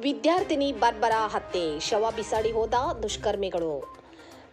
ವಿದ್ಯಾರ್ಥಿನಿ ಬರ್ಬರ ಹತ್ಯೆ ಶವ ಬಿಸಾಡಿ ಹೋದ ದುಷ್ಕರ್ಮಿಗಳು.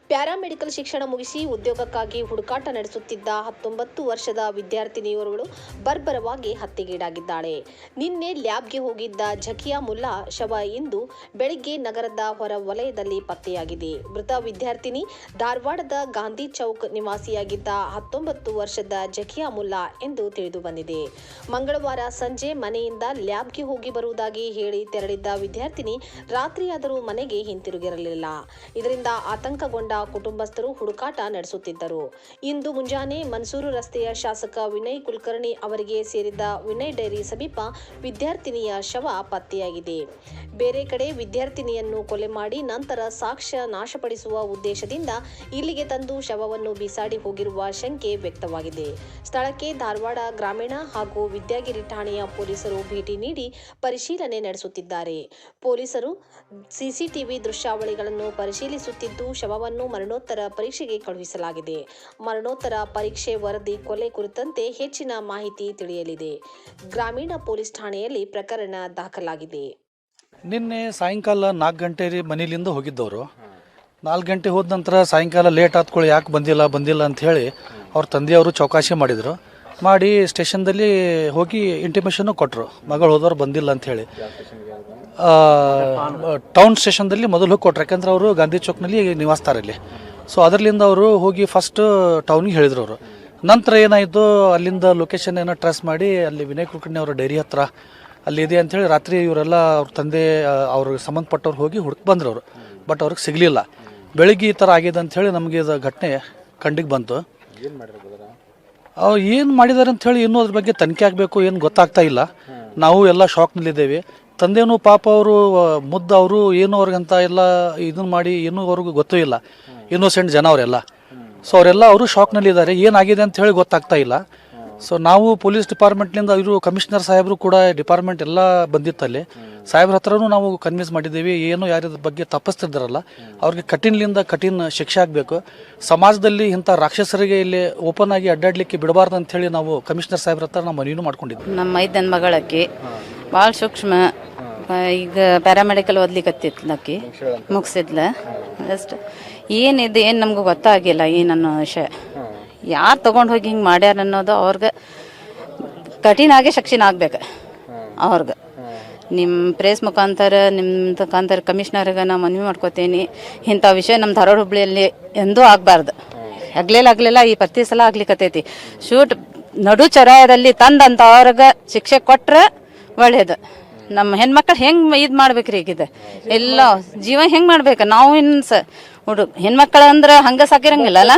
ಪ್ಯಾರಾಮೆಡಿಕಲ್ ಶಿಕ್ಷಣ ಮುಗಿಸಿ ಉದ್ಯೋಗಕ್ಕಾಗಿ ಹುಡುಕಾಟ ನಡೆಸುತ್ತಿದ್ದ ಹತ್ತೊಂಬತ್ತು ವರ್ಷದ ವಿದ್ಯಾರ್ಥಿನಿಯೋರ್ವಳು ಬರ್ಬರವಾಗಿ ಹತ್ಯೆಗೀಡಾಗಿದ್ದಾಳೆ. ನಿನ್ನೆ ಲ್ಯಾಬ್ಗೆ ಹೋಗಿದ್ದ ಝಕಿಯಾ ಮುಲ್ಲಾ ಶವ ಇಂದು ಬೆಳಗ್ಗೆ ನಗರದ ಹೊರ ವಲಯದಲ್ಲಿ ಪತ್ತೆಯಾಗಿದೆ. ಮೃತ ವಿದ್ಯಾರ್ಥಿನಿ ಧಾರವಾಡದ ಗಾಂಧಿ ಚೌಕ್ ನಿವಾಸಿಯಾಗಿದ್ದ ಹತ್ತೊಂಬತ್ತು ವರ್ಷದ ಝಕಿಯಾ ಮುಲ್ಲಾ ಎಂದು ತಿಳಿದು ಬಂದಿದೆ. ಮಂಗಳವಾರ ಸಂಜೆ ಮನೆಯಿಂದ ಲ್ಯಾಬ್ಗೆ ಹೋಗಿ ಬರುವುದಾಗಿ ಹೇಳಿ ತೆರಳಿದ್ದ ವಿದ್ಯಾರ್ಥಿನಿ ರಾತ್ರಿಯಾದರೂ ಮನೆಗೆ ಹಿಂತಿರುಗಿರಲಿಲ್ಲ. ಇದರಿಂದ ಆತಂಕಗೊಂಡ ಕುಟುಂಬಸ್ಥರು ಹುಡುಕಾಟ ನಡೆಸುತ್ತಿದ್ದರು. ಇಂದು ಮುಂಜಾನೆ ಮನ್ಸೂರು ರಸ್ತೆಯ ಶಾಸಕ ವಿನಯ್ ಕುಲಕರ್ಣಿ ಅವರಿಗೆ ಸೇರಿದ ವಿನಯ್ ಡೈರಿ ಸಮೀಪ ವಿದ್ಯಾರ್ಥಿನಿಯ ಶವ ಪತ್ತೆಯಾಗಿದೆ. ಬೇರೆ ಕಡೆ ವಿದ್ಯಾರ್ಥಿನಿಯನ್ನು ಕೊಲೆ ಮಾಡಿ ನಂತರ ಸಾಕ್ಷ್ಯ ನಾಶಪಡಿಸುವ ಉದ್ದೇಶದಿಂದ ಇಲ್ಲಿಗೆ ತಂದು ಶವವನ್ನು ಬಿಸಾಡಿ ಹೋಗಿರುವ ಶಂಕೆ ವ್ಯಕ್ತವಾಗಿದೆ. ಸ್ಥಳಕ್ಕೆ ಧಾರವಾಡ ಗ್ರಾಮೀಣ ಹಾಗೂ ವಿದ್ಯಾಗಿರಿ ಠಾಣೆಯ ಪೊಲೀಸರು ಭೇಟಿ ನೀಡಿ ಪರಿಶೀಲನೆ ನಡೆಸುತ್ತಿದ್ದಾರೆ. ಪೊಲೀಸರು ಸಿಸಿಟಿವಿ ದೃಶ್ಯಾವಳಿಗಳನ್ನು ಪರಿಶೀಲಿಸುತ್ತಿದ್ದು ಶವವನ್ನು ಮರಣೋತ್ತರ ಪರೀಕ್ಷೆಗೆ ಕಳುಹಿಸಲಾಗಿದೆ. ಮರಣೋತ್ತರ ಪರೀಕ್ಷೆ ವರದಿ ಕೊಲೆ ಕುರಿತಂತೆ ಹೆಚ್ಚಿನ ಮಾಹಿತಿ ತಿಳಿಯಲಿದೆ. ಗ್ರಾಮೀಣ ಪೊಲೀಸ್ ಠಾಣೆಯಲ್ಲಿ ಪ್ರಕರಣ ದಾಖಲಾಗಿದೆ. ನಿನ್ನೆ ಸಾಯಂಕಾಲ ನಾಲ್ಕು ಗಂಟೆ ಮನೆಯಿಂದ ಹೋಗಿದ್ದವರು. ನಾಲ್ಕು ಗಂಟೆ ಹೋದ ನಂತರ ಸಾಯಂಕಾಲ ಲೇಟ್ ಆದ್ಕೊಳ್ಳಿ ಯಾಕೆ ಬಂದಿಲ್ಲ ಬಂದಿಲ್ಲ ಅಂತ ಹೇಳಿ ಅವ್ರ ತಂದೆಯವರು ಚೌಕಾಶಿ ಮಾಡಿದರು. ಮಾಡಿ ಸ್ಟೇಷನ್ದಲ್ಲಿ ಹೋಗಿ ಇಂಟಿಮೇಷನ್ನು ಕೊಟ್ಟರು ಮಗಳು ಹೋದವ್ರು ಬಂದಿಲ್ಲ ಅಂತ ಹೇಳಿ. ಟೌನ್ ಸ್ಟೇಷನ್ದಲ್ಲಿ ಮೊದಲು ಹೋಗಿ ಕೊಟ್ರು. ಯಾಕಂದ್ರೆ ಅವರು ಗಾಂಧಿ ಚೌಕ್ನಲ್ಲಿ ನಿವಾಸ್ತಾರೆ ಇಲ್ಲಿ. ಸೊ ಅದರಲ್ಲಿಂದ ಅವರು ಹೋಗಿ ಫಸ್ಟ್ ಟೌನಿಗೆ ಹೇಳಿದ್ರು ಅವರು. ನಂತರ ಏನಾಯಿತು, ಅಲ್ಲಿಂದ ಲೊಕೇಶನ್ ಏನೋ ಟ್ರೆಸ್ ಮಾಡಿ ಅಲ್ಲಿ ವಿನಯ್ ಕುಲಕರ್ಣಿ ಅವರ ಡೈರಿ ಹತ್ರ ಅಲ್ಲಿ ಇದೆ ಅಂಥೇಳಿ ರಾತ್ರಿ ಇವರೆಲ್ಲ ಅವ್ರ ತಂದೆ ಅವ್ರಿಗೆ ಸಂಬಂಧಪಟ್ಟವ್ರು ಹೋಗಿ ಹುಡುಕ್ ಬಂದರು ಅವರು. ಬಟ್ ಅವ್ರಿಗೆ ಸಿಗಲಿಲ್ಲ. ಬೆಳಿಗ್ಗೆ ಈ ಥರ ಆಗಿದೆ ಅಂಥೇಳಿ ನಮಗೆ ಇದು ಘಟನೆ ಕಂಡಿಗೆ ಬಂತು. ಅವ್ರು ಏನು ಮಾಡಿದ್ದಾರೆ ಅಂಥೇಳಿ ಇನ್ನೂ ಅದ್ರ ಬಗ್ಗೆ ತನಿಖೆ ಆಗಬೇಕು, ಏನು ಗೊತ್ತಾಗ್ತಾ ಇಲ್ಲ. ನಾವು ಎಲ್ಲ ಶಾಕ್ನಲ್ಲಿದ್ದೇವೆ ತಂದೆನೂ ಪಾಪ ಅವರು ಮುದ್ದ ಅವರು ಏನು ಅವ್ರಿಗಂತ ಎಲ್ಲ ಇದನ್ನ ಮಾಡಿ ಏನೂ ಅವ್ರಿಗೂ ಗೊತ್ತೂ ಇಲ್ಲ. ಇನ್ನೋಸೆಂಟ್ ಜನ ಅವರೆಲ್ಲ. ಸೊ ಅವರೆಲ್ಲ ಅವರು ಶಾಕ್ನಲ್ಲಿದ್ದಾರೆ ಏನಾಗಿದೆ ಅಂತ ಹೇಳಿ ಗೊತ್ತಾಗ್ತಾ ಇಲ್ಲ. ಸೊ ನಾವು ಪೊಲೀಸ್ ಡಿಪಾರ್ಟ್ಮೆಂಟ್ನಿಂದ ಇವರು ಕಮಿಷನರ್ ಸಾಹೇಬರು ಕೂಡ ಡಿಪಾರ್ಟ್ಮೆಂಟ್ ಎಲ್ಲ ಬಂದಿತ್ತಲ್ಲಿ ಸಾಹೇಬ್ರ ಹತ್ರನೂ ನಾವು ಕನ್ವಿನ್ಸ್ ಮಾಡಿದ್ದೀವಿ. ಏನು ಯಾರ ಬಗ್ಗೆ ತಪ್ಪಿಸ್ತಿದ್ದಾರಲ್ಲ. ಅವ್ರಿಗೆ ಕಠಿಣಲಿಂದ ಕಠಿಣ ಶಿಕ್ಷೆ ಆಗಬೇಕು. ಸಮಾಜದಲ್ಲಿ ಇಂಥ ರಾಕ್ಷಸರಿಗೆ ಇಲ್ಲಿ ಓಪನ್ ಆಗಿ ಅಡ್ಡಾಡ್ಲಿಕ್ಕೆ ಬಿಡಬಾರ್ದು ಅಂತ ಹೇಳಿ ನಾವು ಕಮಿಷನರ್ ಸಾಹೇಬ್ರ ಹತ್ರ ನಾವು ಮನವಿನೂ ಮಾಡ್ಕೊಂಡಿದ್ವಿ. ನಮ್ಮ ಐದನ ಮಗಳಕ್ಕಿ ಭಾಳ ಸೂಕ್ಷ್ಮ. ಈಗ ಪ್ಯಾರಾಮೆಡಿಕಲ್ ಅಕ್ಕಿ ಮುಗಿಸಿದ್ಲ. ಜಸ್ಟ್ ಏನಿದೆ ಏನು ನಮ್ಗೆ ಗೊತ್ತಾಗಿಲ್ಲ ಏನನ್ನೋ ವಿಷಯ. ಯಾರು ತೊಗೊಂಡು ಹೋಗಿ ಹಿಂಗೆ ಮಾಡ್ಯಾರ ಅನ್ನೋದು ಅವ್ರಿಗೆ ಕಠಿಣ ಆಗಿ ಶಿಕ್ಷಣ ಆಗ್ಬೇಕು. ಅವ್ರಿಗೆ. ನಿಮ್ಮ ಪ್ರೇಸ್ ಮುಖಾಂತರ ನಿಮ್ಮ ಮುಖಾಂತರ ಕಮಿಷನರ್ಗೆ ನಾ ಮನವಿ ಮಾಡ್ಕೋತೀನಿ. ಇಂಥ ವಿಷಯ ನಮ್ಮ ಧಾರವಾಡ ಹುಬ್ಳಿಯಲ್ಲಿ ಎಂದೂ ಆಗಬಾರ್ದು. ಆಗ್ಲಿಲ್ಲ ಆಗ್ಲಿಲ್ಲ ಈ ಪ್ರತಿ ಸಲ ಆಗ್ಲಿಕತ್ತೈತಿ. ಶೂಟ್ ನಡು ಚರಾಯದಲ್ಲಿ ತಂದಂತ ಅವ್ರಿಗೆ ಶಿಕ್ಷೆ ಕೊಟ್ರೆ ಒಳ್ಳೇದು. ನಮ್ಮ ಹೆಣ್ಮಕ್ಳು ಹೆಂಗ್ ಇದ್ ಮಾಡ್ಬೇಕ್ರಿ ಈಗ ಇದು? ಎಲ್ಲ ಜೀವ ಹೆಂಗ್ ಮಾಡ್ಬೇಕು? ನಾವು ಇನ್ನು ಹುಡುಗ ಹೆಣ್ಮಕ್ಳ ಅಂದ್ರ ಹಂಗ ಸಾಕಿರಂಗಿಲ್ಲ ಅಲ್ಲ?